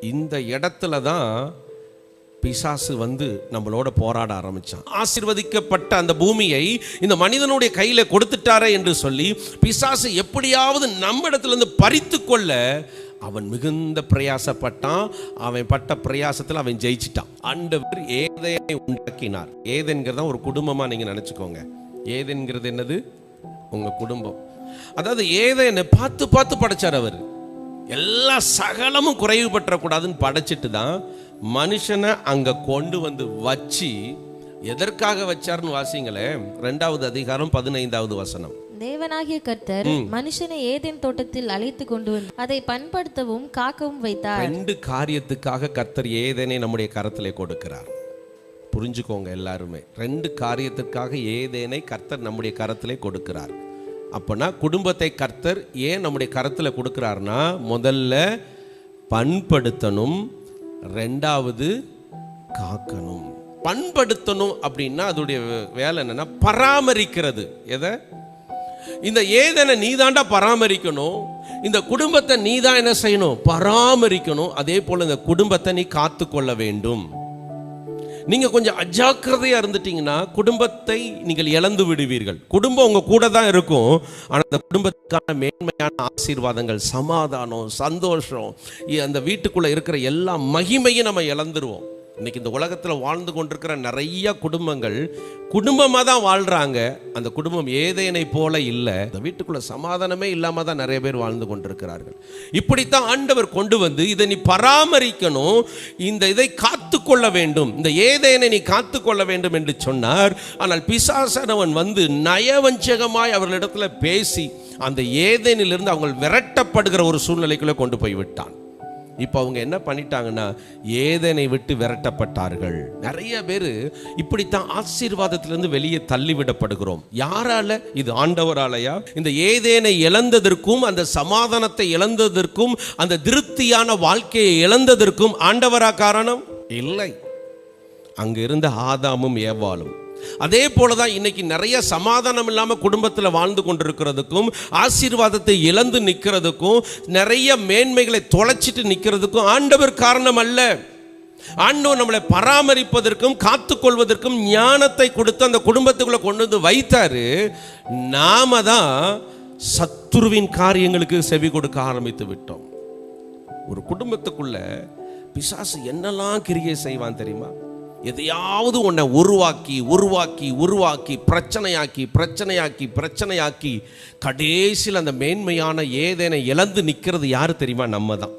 இந்த இடத்துல தான் பிசாசு வந்து நம்மளோட போராட ஆரம்பித்தான் ஆசிர்வதிக்கப்பட்ட அந்த பூமியை இந்த மனிதனுடைய கையில் கொடுத்துட்டாரே என்று சொல்லி பிசாசு எப்படியாவது நம்ம இடத்துல இருந்து பறித்து கொள்ள அவன் மிகுந்த பிரயாசப்பட்டான். அவன் பட்ட பிரயாசத்தில் அவன் ஜெயிச்சிட்டான். ஆண்டவர் ஏதேனை உண்டாக்கினார். ஏதென்கிறத ஒரு குடும்பமாக நீங்கள் நினச்சிக்கோங்க. ஏதென்கிறது என்னது? உங்கள் குடும்பம். அதாவது ஏதேனை பார்த்து பார்த்து படைச்சார் அவர். எல்லா சகலமும் குறைவு பற்றக்கூடாதுன்னு படைச்சிட்டு தான் மனுஷனை அங்க கொண்டு வந்து வச்சு எதற்காக வச்சாருன்னு வாசிங்களே? ரெண்டாவது அதிகாரம் பதினைந்தாவது வசனம். தேவனாகிய கர்த்தர் மனுஷனை ஏதேன் தோட்டத்தில் அழைத்து கொண்டு வந்து அதை பண்படுத்தவும் காக்கவும் வைத்தார். ரெண்டு காரியத்துக்காக கர்த்தர் ஏதேனை நம்முடைய கரத்திலே கொடுக்கிறார். புரிஞ்சுக்கோங்க எல்லாருமே. ரெண்டு காரியத்துக்காக ஏதேனை கர்த்தர் நம்முடைய கரத்திலே கொடுக்கிறார். அப்போனா குடும்பத்தை கர்த்தர் ஏன் நம்முடைய கரத்தில் கொடுக்குறாருன்னா முதல்ல பண்படுத்தணும் ரெண்டாவது காக்கணும். பண்படுத்தணும் அப்படின்னா அதோடைய வேலை என்னன்னா பராமரிக்கிறது. எதை? இந்த ஏதனை நீதாண்டா பராமரிக்கணும் இந்த குடும்பத்தை நீதான் என்ன செய்யணும்? பராமரிக்கணும். அதே போல இந்த குடும்பத்தை நீ காத்துக்கொள்ள வேண்டும். நீங்கள் கொஞ்சம் அஜாக்கிரதையாக இருந்துட்டீங்கன்னா குடும்பத்தை நீங்கள் இழந்து விடுவீர்கள். குடும்பம் உங்கள் கூட தான் இருக்கும். ஆனால் அந்த குடும்பத்துக்கான மேன்மையான ஆசீர்வாதங்கள் சமாதானம் சந்தோஷம் அந்த வீட்டுக்குள்ளே இருக்கிற எல்லா மகிமையும் நம்ம இழந்துருவோம். இன்னைக்கு இந்த உலகத்தில் வாழ்ந்து கொண்டிருக்கிற நிறைய குடும்பங்கள் குடும்பமாக தான் வாழ்கிறாங்க அந்த குடும்பம் ஏதேனை போல இல்லை. இந்த வீட்டுக்குள்ள சமாதானமே இல்லாமல் தான் நிறைய பேர் வாழ்ந்து கொண்டிருக்கிறார்கள். இப்படித்தான் ஆண்டவர் கொண்டு வந்து இதை நீ பராமரிக்கணும். இந்த இதை காத்துக்கொள்ள வேண்டும். இந்த ஏதேனை நீ காத்துக்கொள்ள வேண்டும் என்று சொன்னார். ஆனால் பிசாசனவன் வந்து நயவஞ்சகமாய் அவர்களிடத்தில் பேசி அந்த ஏதேனிலிருந்து அவங்க விரட்டப்படுகிற ஒரு சூழ்நிலைக்குள்ளே கொண்டு போய் விட்டான் இப்போ அவங்க என்ன பண்ணிட்டாங்கன்னா ஏதனை விட்டு விரட்டப்பட்டார்கள். நிறைய பேர் இப்படித்தான் ஆசீர்வாதத்திலிருந்து வெளியே தள்ளிவிடப்படுகிறோம். யாரால? இது ஆண்டவராலயா? இந்த ஏதேனை இழந்ததற்கும் அந்த சமாதானத்தை இழந்ததற்கும் அந்த திருப்தியான வாழ்க்கையை இழந்ததற்கும் ஆண்டவரா காரணம்? இல்லை. அங்கிருந்த ஆதாமும் ஏவாலும் அதே போலதான் இன்னைக்கு நிறைய சமாதானம் இல்லாம குடும்பத்தில் வாழ்ந்து கொண்டிருக்கிறதுக்கும் ஆசீர்வாதத்தை இழந்து நிற்கிறதுக்கும் நிறைய மேன்மைகளை தொலைச்சிட்டு நிற்கிறதுக்கும் ஆண்டவர் காரணம் அல்ல. ஆண்டவர் நம்மளை பராமரிப்பதற்கும் காத்துக்கொள்வதற்கும் ஞானத்தை கொடுத்து அந்த குடும்பத்துக்குள்ள கொண்டு வந்து வைத்தாரு. நாம தான் சத்துருவின் காரியங்களுக்கு செவி கொடுக்க ஆரம்பித்து விட்டோம். ஒரு குடும்பத்துக்குள்ள பிசாசு என்னெல்லாம் கிரியை செய்வான் தெரியுமா? எதையாவது உன்னை உருவாக்கி உருவாக்கி உருவாக்கி பிரச்சனையாக்கி பிரச்சனையாக்கி பிரச்சனையாக்கி கடைசியில் அந்த மேன்மையான ஏதேனை இழந்து நிற்கிறது யார் தெரியுமா? நம்ம தான்